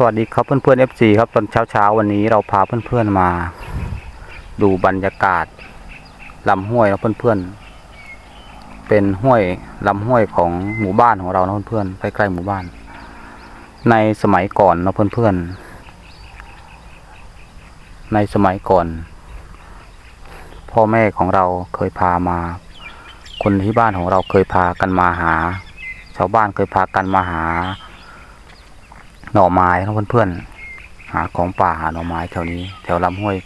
สวัสดีครับเพื่อนๆ FC ครับตอนเช้าๆวันนี้เราพาเพื่อนๆมา ดูบรรยากาศลำห้วยนะเพื่อนๆ เป็นห้วยลำห้วยของหมู่บ้านของเรานะเพื่อนๆใกล้ๆหมู่บ้าน ในสมัยก่อนนะเพื่อนๆ ในสมัยก่อน พ่อแม่ของเราเคยพามา คนที่บ้านของเราเคยพากันมาหา ชาวบ้านเคยพากันมาหา หน่อไม้นะเพื่อนๆหาของป่าหาหน่อไม้แถวนี้ แถวลำห้วย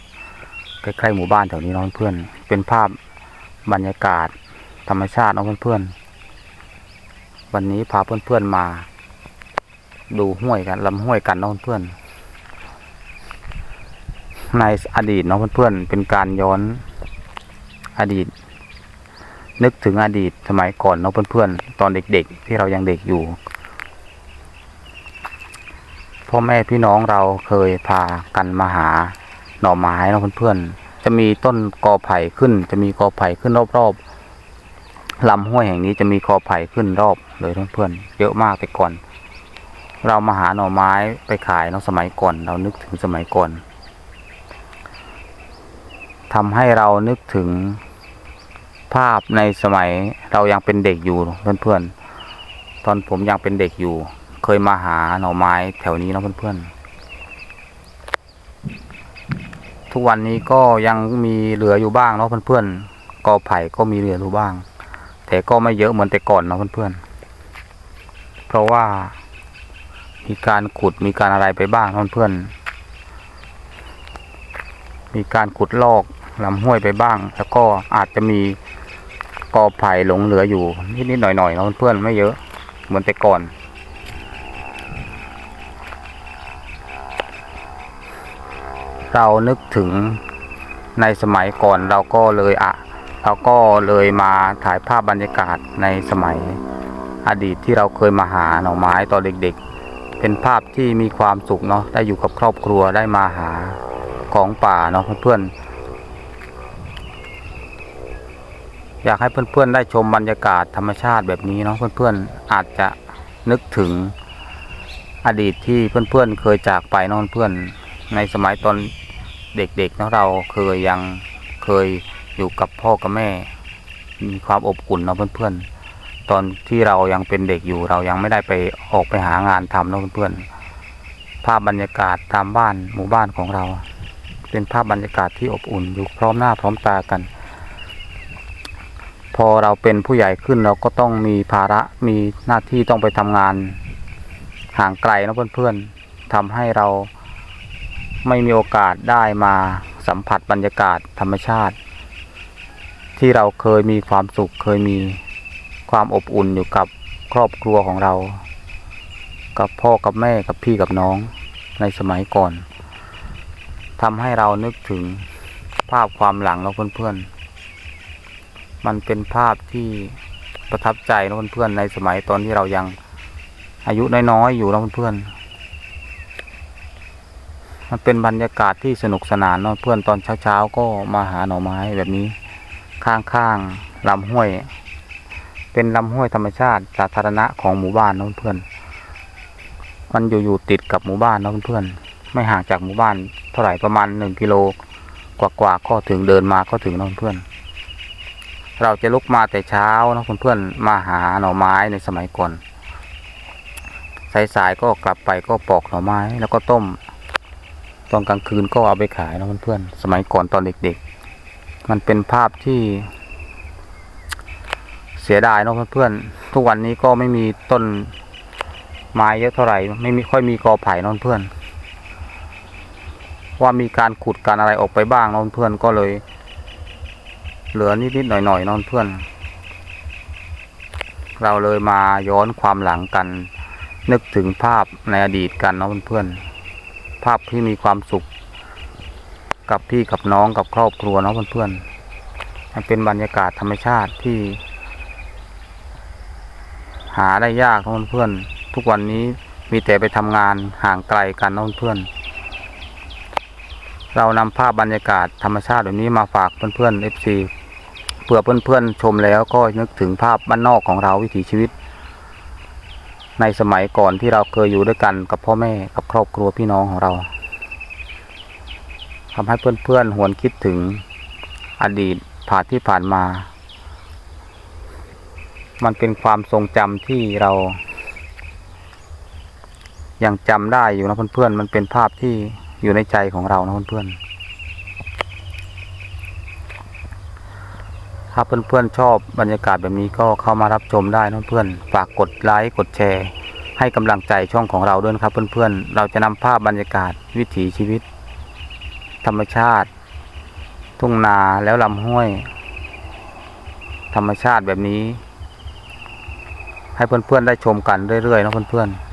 ใกล้ๆหมู่บ้านแถวนี้นะเพื่อนๆเป็นภาพบรรยากาศธรรมชาตินะเพื่อนๆวันนี้พาเพื่อนๆมา ดูห้วยกันลำห้วยกันนะเพื่อนๆในอดีตนะเพื่อนๆเป็นการย้อนอดีต นึกถึงอดีตสมัยก่อนเนาะเพื่อนๆตอนเด็กๆ ที่เรายังเด็กอยู่ พ่อแม่พี่น้องเราเคยพากันมาหาหน่อไม้เนาะเพื่อนๆจะมีต้นกอไผ่ขึ้น จะมีกอไผ่ขึ้นรอบๆลำห้วยแห่งนี้จะมีกอไผ่ขึ้นรอบเลยเพื่อนๆเยอะมากแต่ก่อน เรามาหาหน่อไม้ไปขายเนาะสมัยก่อน เรานึกถึงสมัยก่อนทำให้เรานึกถึงภาพในสมัยเรายังเป็นเด็กอยู่เพื่อนๆตอนผมยังเป็นเด็กอยู่ เคยมาหาหน่อไม้แถวนี้นะเพื่อนๆ ทุกวันนี้ก็ยังมีเหลืออยู่บ้างเนาะเพื่อนๆกอไผ่ก็มีเหลืออยู่บ้าง แต่ก็ไม่เยอะเหมือนแต่ก่อนเนาะเพื่อนๆ เพราะว่ามีการขุดมีการอะไรไปบ้างเพื่อนๆ มีการขุดลอกลำห้วยไปบ้าง แล้วก็อาจจะมีกอไผ่หลงเหลืออยู่นิดๆหน่อยๆเนาะเพื่อนๆไม่เยอะเหมือนแต่ก่อน เรานึกถึงในสมัยก่อนเราก็เลยอะเราก็เลยมาถ่ายภาพบรรยากาศในสมัยอดีตที่เราเคยมาหาหน่อไม้ตอนเด็กๆ เป็นภาพที่มีความสุขเนาะได้อยู่กับครอบครัวได้มาหาของป่าเนาะเพื่อนๆอยากให้เพื่อนๆได้ชมบรรยากาศธรรมชาติแบบนี้เนาะเพื่อนๆอาจจะนึกถึงอดีตที่เพื่อนๆเคยจากไปเนาะเพื่อนในสมัยตอน เด็กๆเนาะเราเคยยังเคยอยู่กับพ่อกับแม่ มีความอบอุ่นเนาะเพื่อนๆ ตอนที่เรายังเป็นเด็กอยู่เรายังไม่ได้ไปออกไปหางานทำเนาะเพื่อนๆ ภาพบรรยากาศตามบ้านหมู่บ้านของเรา เป็นภาพบรรยากาศที่อบอุ่นอยู่พร้อมหน้าพร้อมตากัน พอเราเป็นผู้ใหญ่ขึ้นเราก็ต้องมีภาระมีหน้าที่ต้องไปทำงานห่างไกลนะเพื่อนๆทำให้เรา ไม่มีโอกาสได้มาสัมผัสบรรยากาศธรรมชาติ ที่เราเคยมีความสุขเคยมีความอบอุ่นอยู่กับครอบครัวของเรา กับพ่อกับแม่กับพี่กับน้องในสมัยก่อนทำให้เรานึกถึงภาพความหลังเราเพื่อนๆ มันเป็นภาพที่ประทับใจนะเพื่อนๆในสมัยตอนที่เรายังอายุน้อยๆอยู่นะเพื่อนๆ มันเป็นบรรยากาศที่สนุกสนานเนาะเพื่อนตอนเช้าๆก็มาหาหน่อไม้แบบนี้ข้างๆลำห้วย เป็นลำห้วยธรรมชาติสาธารณะของหมู่บ้านนะเพื่อนมันอยู่อยู่ติดกับหมู่บ้านนะเพื่อนไม่ห่างจากหมู่บ้านเท่าไหร่ประมาณหนึ่งกิโลกว่าๆก็ถึงเดินมาก็ถึงนะเพื่อนเราจะลุกมาแต่เช้านะเพื่อนๆมาหาหน่อไม้ในสมัยก่อนสายๆก็กลับไปก็ปอกหน่อไม้แล้วก็ต้ม ตอนกลางคืนก็เอาไปขายนะเพื่อนๆสมัยก่อนตอนเด็กๆ มันเป็นภาพที่ เสียดายนะเพื่อนๆทุกวันนี้ก็ไม่มีต้นไม้เยอะเท่าไหร่ ไม่มีค่อยมีกอไผ่นอะเพื่อน ว่ามีการขุดการอะไรออกไปบ้างนอะเพื่อนก็เลย เหลือนิดๆหน่อยๆนอนเพื่อน เราเลยมาย้อนความหลังกัน นึกถึงภาพในอดีตกันนาะเพื่อน ภาพที่มีความสุข กับพี่กับน้องกับครอบครัวเนาะเพื่อนๆมันเป็นบรรยากาศธรรมชาติที่ หาได้ยากเนาะเพื่อนๆทุกวันนี้มีแต่ไปทำงานห่างไกลกันเนาะเพื่อนๆเรานำภาพบรรยากาศธรรมชาติแบบนี้มาฝากเพื่อนๆ FC เผื่อเพื่อนๆชมแล้วก็นึกถึงภาพบ้านนอกของเราวิถีชีวิต ในสมัยก่อนที่เราเคยอยู่ด้วยกันกับพ่อแม่กับครอบครัวพี่น้องของเราทำให้เพื่อนๆหวนคิดถึงอดีตผ่านที่ผ่านมา มันเป็นความทรงจำที่เรา ยังจำได้อยู่นะเพื่อนๆมันเป็นภาพที่อยู่ในใจของเรานะเพื่อนๆ ถ้าเพื่อนๆชอบบรรยากาศแบบนี้ก็เข้ามารับชมได้นะเพื่อนฝากกดไลค์กดแชร์ ให้กำลังใจช่องของเราด้วยครับเพื่อนๆ เราจะนำภาพบรรยากาศวิถีชีวิต ธรรมชาติ ทุ่งนาแล้วลำห้วย ธรรมชาติแบบนี้ ให้เพื่อนๆได้ชมกันเรื่อยๆนะเพื่อนๆ